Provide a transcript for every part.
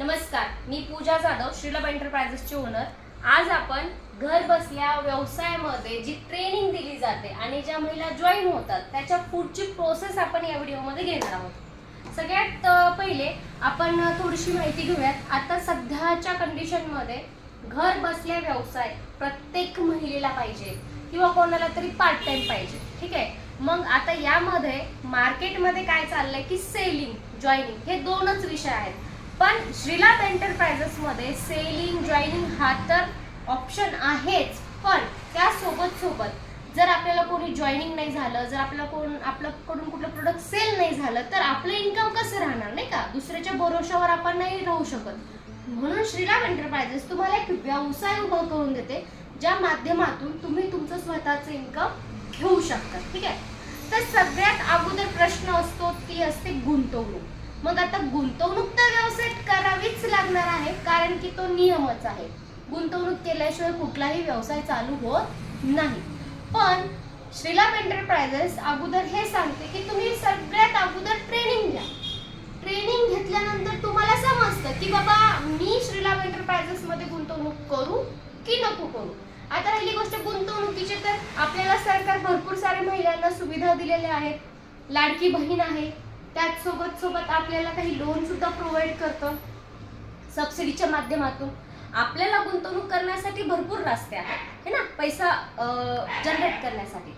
नमस्कार मी पूजा जाधव श्रीलभ एंटरप्राइजेसचे ओनर आज आपण घर बसल्या व्यवसायामध्ये जी ट्रेनिंग दिली जाते आणि ज्या महिला जॉईन होतात त्याच्या पुढची प्रोसेस आपण या व्हिडिओमध्ये घेणार आहोत. सगळ्यात पहिले आपण थोडीशी माहिती घेऊयात. आता सध्याच्या कंडिशनमध्ये घर बसल्या व्यवसाय प्रत्येक महिलेला पाहिजे किंवा कोणाला तरी पार्ट टाइम पाहिजे ठीक आहे? मग आता यामध्ये मार्केटमध्ये काय चाललंय की सेलिंग जॉईनिंग हे दोनच विषय आहेत. पण श्रीलाभ एंटरप्राइजेस मध्ये सेलिंग जॉईनिंग हा तर ऑप्शन आहेच. पण त्यासोबत सोबत जर आपल्याला कोणी जॉईनिंग नाही झालं जर आपल्याला कोण आपल्याकडून कुठलं प्रोडक्ट सेल नाही झालं तर आपलं इन्कम कसं राहणार नाही का? दुसऱ्याच्या भरोशावर आपण नाही राहू शकत. म्हणून श्रीराम एंटरप्राइजेस तुम्हाला एक व्यवसाय उभा करून देते ज्या माध्यमातून तुम्ही तुमचं स्वतःचं इन्कम घेऊ शकता. ठीक आहे? तर सगळ्यात अगोदर प्रश्न असतो ती असते गुंतवणूक. मग आता गुंतवणूक तर व्यवसायात करावीच लागणार आहे कारण की तो नियमच आहे. गुंतवणूक केल्याशिवाय कुठलाही व्यवसाय चालू होत नाही. पण श्रीलाभ एंटरप्राइजेस अगोदर हे सांगते की तुम्ही सगळ्यात अगोदर ट्रेनिंग घ्या. ट्रेनिंग घेतल्यानंतर तुम्हाला समजतं की बाबा मी श्रीलाभ एंटरप्राइजेस मध्ये गुंतवणूक करू की नको करू? आता राहिली गोष्ट गुंतवणुकीची तर आपल्याला सरकार भरपूर सारे महिलांना सुविधा दिलेल्या आहेत. लाडकी बहीण आहे. त्याच सोबत सोबत आपल्याला काही लोन सुद्धा प्रोव्हाइड करतं. सबसिडीच्या माध्यमातून. आपल्याला गुंतवणूक करण्यासाठी भरपूर रस्ते आहेत. है ना? पैसा जनरेट करण्यासाठी.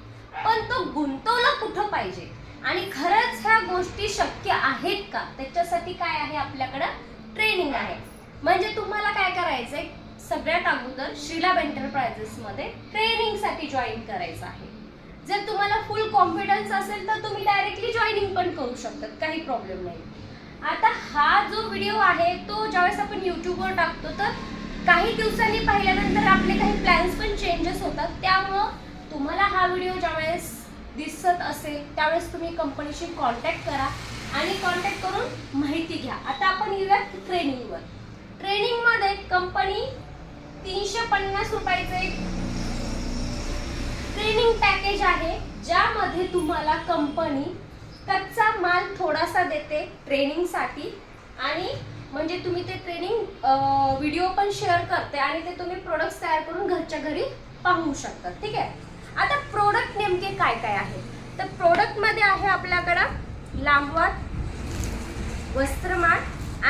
पण तो गुंतवला कुठं पाहिजे? आणि खरंच ह्या गोष्टी शक्य आहेत का? त्याच्यासाठी काय आहे आपल्याकडं? ट्रेनिंग आहे. म्हणजे तुम्हाला काय करायचंय? सगळ्यात अगोदर श्रीलाभ एंटरप्रायझेसमध्ये ट्रेनिंगसाठी जॉईन करायचं आहे. जर तुम्हाला फुल कॉन्फिडन्स असेल तर तुम्ही डायरेक्टली जॉईनिंग पण करू शकतात. काही प्रॉब्लेम नाही. आता हा जो व्हिडिओ आहे तो ज्यावेळेस आपण यूट्यूबवर टाकतो तर काही दिवसांनी पाहिल्यानंतर आपले काही प्लॅन्स पण चेंजेस होतात. त्यामुळं तुम्हाला हा व्हिडिओ ज्यावेळेस दिसत असेल त्यावेळेस तुम्ही कंपनीशी कॉन्टॅक्ट करा आणि कॉन्टॅक्ट करून माहिती घ्या. आता आपण येऊयात ट्रेनिंगवर ट्रेनिंगमध्ये कंपनी तीनशे पन्नास रुपयाचं एक ट्रेनिंग पॅकेज आहे ज्यामध्ये तुम्हाला कंपनी कच्चा माल थोडासा देते ट्रेनिंगसाठी आणि म्हणजे तुम्ही ते ट्रेनिंग व्हिडिओ पण शेअर करते आणि ते तुम्ही प्रोडक्ट्स तयार करून घरच्या घरी पाहू शकता. ठीक आहे? आता प्रोडक्ट नेमके काय काय आहे? तर प्रोडक्टमध्ये आहे आपल्याकडं लांबवात वस्त्रमाळ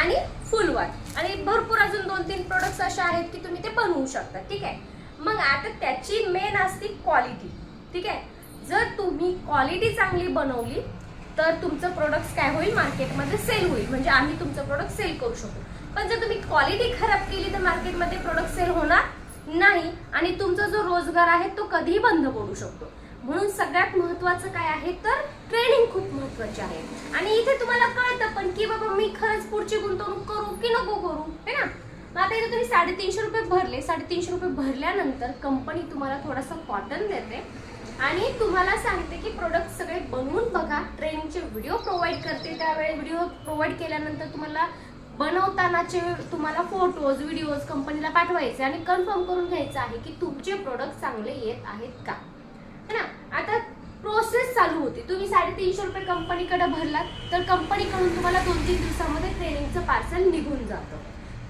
आणि फुलवात. आणि भरपूर अजून दोन तीन प्रोडक्ट्स असे आहेत की तुम्ही ते बनवू शकता. ठीक आहे? मग आता त्याची मेन असते क्वालिटी ठीक आहे? जर तुम्ही क्वालिटी चांगली बनवली तर तुमचं प्रोडक्ट काय होईल? मार्केटमध्ये सेल होईल. म्हणजे आम्ही तुमचं प्रोडक्ट सेल करू शकतो पण जर तुम्ही क्वालिटी खराब केली तर मार्केटमध्ये प्रोडक्ट सेल होणार नाही आणि तुमचा जो रोजगार आहे तो कधीही बंद पडू शकतो. म्हणून सगळ्यात महत्वाचं काय आहे तर ट्रेनिंग खूप महत्वाची आहे. आणि इथे तुम्हाला कळतं पण की बाबा मी खरंच पुढची गुंतवणूक करू की नको करू? है ना? मग आता इथे तुम्ही साडेतीनशे रुपये भरले. साडेतीनशे रुपये भरल्यानंतर कंपनी तुम्हाला थोडासा कॉटन देते. आणि तुम्हाला सांगते की प्रोडक्ट सगळे बनवून बघा. ट्रेनिंगचे व्हिडिओ प्रोव्हाइड करते. त्यावेळी व्हिडिओ प्रोव्हाइड केल्यानंतर तुम्हाला बनवतानाचे तुम्हाला फोटोज व्हिडिओज कंपनीला पाठवायचे आणि कन्फर्म करून घ्यायचं आहे की तुमचे प्रोडक्ट चांगले येत आहेत का? है ना? आता प्रोसेस चालू होती. तुम्ही साडेतीनशे रुपये कंपनीकडे भरलात तर कंपनीकडून तुम्हाला दोन तीन दिवसामध्ये ट्रेनिंगचं पार्सल निघून जातं.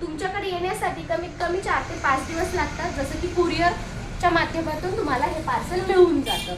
तुमच्याकडे येण्यासाठी कमीत कमी चार ते पाच दिवस लागतात. जसं की कुरिअरच्या माध्यमातून तुम्हाला हे पार्सल मिळून जातं.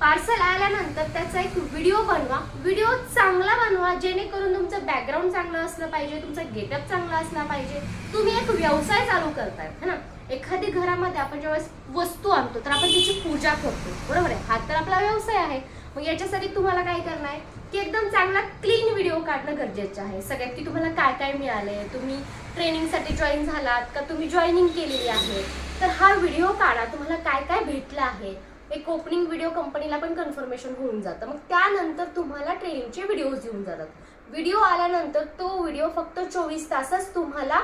पार्सल आल्यानंतर त्याचा एक व्हिडिओ बनवा. व्हिडिओ चांगला बनवा जेणेकरून तुमचं बॅकग्राऊंड चांगलं असलं पाहिजे तुमचा गेटअप चांगला असला पाहिजे. तुम्ही एक व्यवसाय चालू करताय है ना? एखादी घरामध्ये आपण ज्यावेळेस वस्तू आणतो तर आपण त्याची पूजा करतो. बरोबर आहे? हा तर आपला व्यवसाय आहे. मग याच्यासाठी तुम्हाला काय करणं आहे? की एकदम चांगला क्लीन व्हिडिओ काढणं गरजेचं आहे. सगळ्यात की तुम्हाला काय काय मिळालंय? तुम्ही ट्रेनिंगसाठी जॉईन झालात का? तुम्ही जॉईनिंग केलेली आहे. तर हा व्हिडिओ काढा. तुम्हाला काय काय भेटलं आहे? एक ओपनिंग व्हिडिओ कंपनीला पण कन्फर्मेशन होऊन जातं. मग त्यानंतर तुम्हाला ट्रेनिंगचे व्हिडिओज येऊन जातात. व्हिडिओ आल्यानंतर तो व्हिडिओ फक्त चोवीस तासच तुम्हाला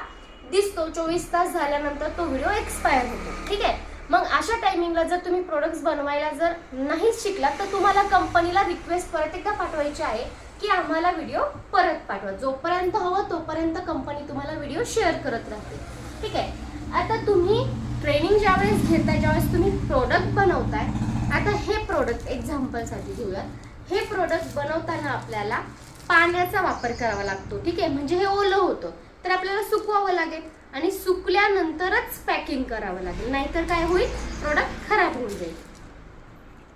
दिसतो. चोवीस तास झाल्यानंतर तो व्हिडिओ एक्सपायर होतो. ठीक आहे? मग अशा टायमिंगला जर तुम्ही प्रोडक्ट्स बनवायला जर नाहीच शिकलात तर तुम्हाला कंपनीला रिक्वेस्ट परत एकदा पाठवायची आहे की आम्हाला व्हिडिओ परत पाठवा. जोपर्यंत हवं तोपर्यंत कंपनी तुम्हाला व्हिडिओ शेअर करत राहते. ठीक आहे? आता तुम्ही ट्रेनिंग ज्यावेळेस घेताय ज्यावेळेस तुम्ही प्रोडक्ट बनवताय आता हे प्रोडक्ट एक्झाम्पलसाठी घेऊयात. हे प्रोडक्ट बनवताना आपल्याला पाण्याचा वापर करावा लागतो. ठीक आहे? म्हणजे हे ओलं होतं. तर आपल्याला सुकवावं लागेल. आणि सुकल्यानंतरच पॅकिंग करावं लागेल. नाहीतर काय होईल? प्रोडक्ट खराब होऊन जाईल.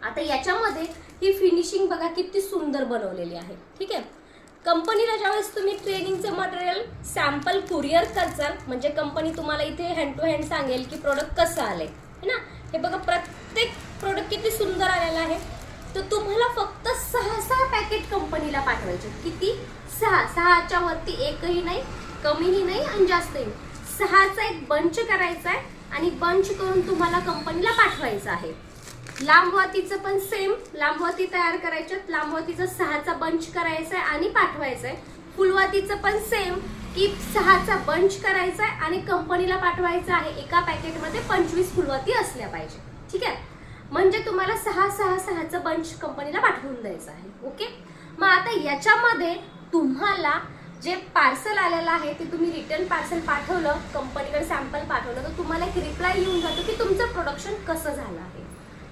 आता याच्यामध्ये ही फिनिशिंग बघा किती सुंदर बनवलेली आहे. ठीक आहे? कंपनीला ज्यावेळेस तुम्ही ट्रेनिंगचं मटेरियल सॅम्पल कुरिअर करचाल म्हणजे कंपनी तुम्हाला इथे हँड टू हँड सांगेल की प्रोडक्ट कसं आले है ना? हे बघा प्रत्येक प्रोडक्ट किती सुंदर आलेला आहे. तर तुम्हाला फक्त सहा सहा पॅकेट कंपनीला पाठवायचे. किती? सहा. सहाच्या वरती एकही नाही कमीही नाही आणि जास्तही नाही. सहाचा एक बंच करायचा आहे आणि बंच करून तुम्हाला कंपनीला पाठवायचं आहे. लांबवातीचं पण सेम लांबवाती तयार करायच्यात लांबवातीचं सहाचा बंच करायचा आहे आणि पाठवायचं आहे. फुलवातीचं पण सेम की सहाचा बंच करायचा आहे आणि कंपनीला पाठवायचं आहे. एका पॅकेटमध्ये पंचवीस फुलवाती असल्या पाहिजे. ठीक आहे? म्हणजे तुम्हाला सहा सहा सहाचं बंच कंपनीला पाठवून द्यायचं आहे. ओके? मग आता याच्यामध्ये तुम्हाला जे पार्सल आलेलं आहे ते तुम्ही रिटर्न पार्सल पाठवलं कंपनीकडे सॅम्पल पाठवलं तर तुम्हाला एक रिप्लाय येऊन जातो की तुमचं प्रोडक्शन कसं झालं आहे.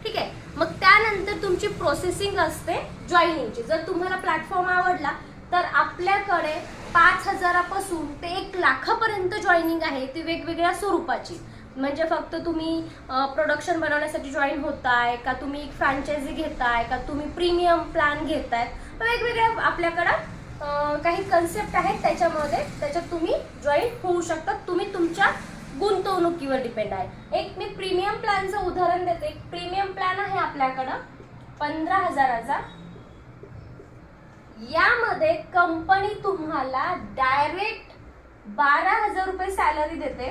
ठीक आहे? मग त्यानंतर तुमची प्रोसेसिंग असते जॉईनिंगची जर तुम्हाला प्लॅटफॉर्म आवडला तर आपल्याकडे पाच हजारापासून ते एक लाखापर्यंत जॉईनिंग आहे ती वेगवेगळ्या स्वरूपाची. म्हणजे फक्त तुम्ही प्रोडक्शन बनवण्यासाठी जॉईन होताय का तुम्ही फ्रँचायझी घेताय का तुम्ही प्रीमियम प्लॅन घेताय वेगवेगळ्या आपल्याकडं काही कन्सेप्ट आहेत त्याच्यामध्ये त्याच्यात तुम्ही जॉईन होऊ शकता. तुम्ही तुमच्या गुंतवणुकीवर डिपेंड आहे. एक मी प्रीमियम प्लॅनचं उदाहरण देते. प्रीमियम प्लॅन आहे आपल्याकडं पंधरा हजाराचा. यामध्ये कंपनी तुम्हाला डायरेक्ट बारा हजार रुपये सॅलरी देते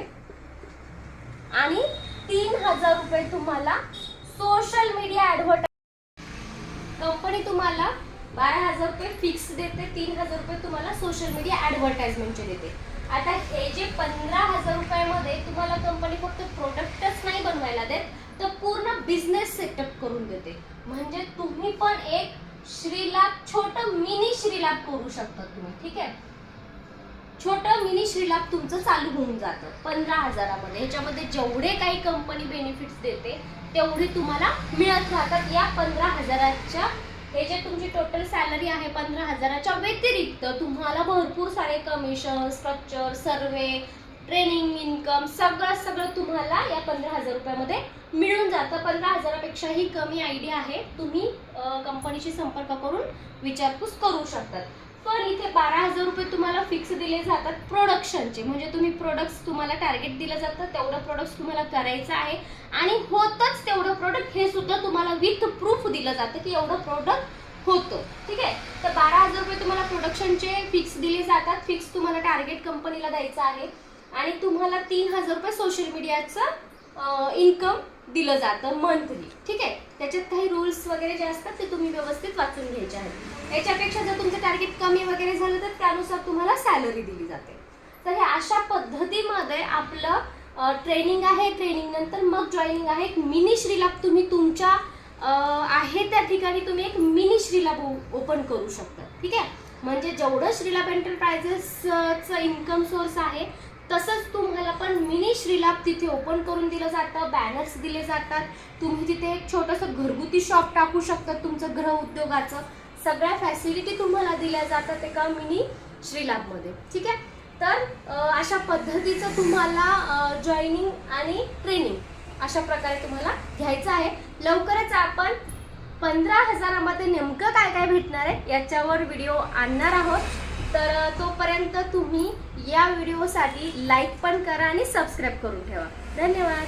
आणि तीन हजार रुपये तुम्हाला सोशल मीडिया ॲडव्हर्टाईज कंपनी तुम्हाला बारा हजार रुपये फिक्स देते तीन हजार रुपये तुम्हाला सोशल मीडिया ऍडव्हर्टाइजमेंटचे देते. आता हे जे पंधरा हजार रुपयामध्ये तुम्हाला कंपनी फक्त प्रोडक्टच नाही बनवायला देत तर पूर्ण बिझनेस सेटअप करून देते. म्हणजे तुम्ही पण एक श्रीलाभ छोट मिनी श्रीलाभ करू शकता तुम्ही ठीक आहे? छोटं मिनी श्रीलाभ तुमचं चालू होऊन जातं पंधरा हजारामध्ये. ह्याच्यामध्ये जेवढे काही कंपनी बेनिफिट्स देते तेवढे तुम्हाला मिळत राहतात या पंधरा हजाराच्या हे जे तुमची टोटल सॅलरी आहे पंधरा हजाराच्या व्यतिरिक्त तुम्हाला भरपूर सारे commission structure survey training income सगळं सगळं तुम्हाला या पंधरा हजार रुपयामध्ये मिळून जातं. पंधरा हजारापेक्षाही कमी आयडिया आहे. तुम्ही कंपनीशी संपर्क करून विचारपूस करू शकतात. पण इथे बारा हजार रुपये तुम्हाला फिक्स दिले जातात प्रोडक्शनचे म्हणजे तुम्ही प्रोडक्ट्स तुम्हाला टार्गेट दिलं जातं तेवढं प्रोडक्ट्स तुम्हाला करायचं आहे. आणि होतच तेवढं प्रोडक्ट हे सुद्धा तुम्हाला विथ प्रूफ दिलं जातं की एवढं प्रोडक्ट होतं. ठीक आहे? तर बारा हजार रुपये तुम्हाला प्रोडक्शनचे फिक्स दिले जातात. फिक्स तुम्हाला टार्गेट कंपनीला द्यायचं आहे. आणि तुम्हाला तीन हजार रुपये सोशल मीडियाचं इन्कम दिलं जातं मंथली ठीक आहे? त्याच्यात काही रूल्स वगैरे जे असतात ते तुम्ही व्यवस्थित वाचून घ्यायचे आहेत. याच्यापेक्षा जर तुमचं टार्गेट कमी वगैरे झालं तर त्यानुसार तुम्हाला सॅलरी दिली जाते. तर हे अशा पद्धतीमध्ये आपलं ट्रेनिंग आहे. ट्रेनिंग नंतर मग जॉईनिंग आहे. एक मिनी श्रीलाभ तुम्ही तुमच्या आहे त्या ठिकाणी तुम्ही एक मिनी श्रीलाभ ओपन करू शकता. ठीक आहे? म्हणजे जेवढं श्रीलाभ एंटरप्राइजेसचं इन्कम सोर्स आहे तसंच तुम पण मिनी श्रीलाभ तिथे ओपन करून दिलं जातं बॅनर्स दिले जातात. तुम्ही तिथे एक छोटंसं घरगुती शॉप टाकू शकता तुमचं गृह उद्योगाचं. सगळ्या फॅसिलिटी तुम्हाला दिल्या जातात एका मिनी श्रीलाभमध्ये. ठीक आहे? तर अशा पद्धतीचं तुम्हाला जॉईनिंग आणि ट्रेनिंग अशा प्रकारे तुम्हाला घ्यायचं आहे. लवकरच आपण पंधरा हजारामध्ये नेमकं काय काय भेटणार आहे याच्यावर व्हिडिओ आणणार आहोत. तर तोपर्यंत तुम्ही या व्हिडिओसाठी लाईक पण करा आणि सबस्क्राईब करून ठेवा. धन्यवाद.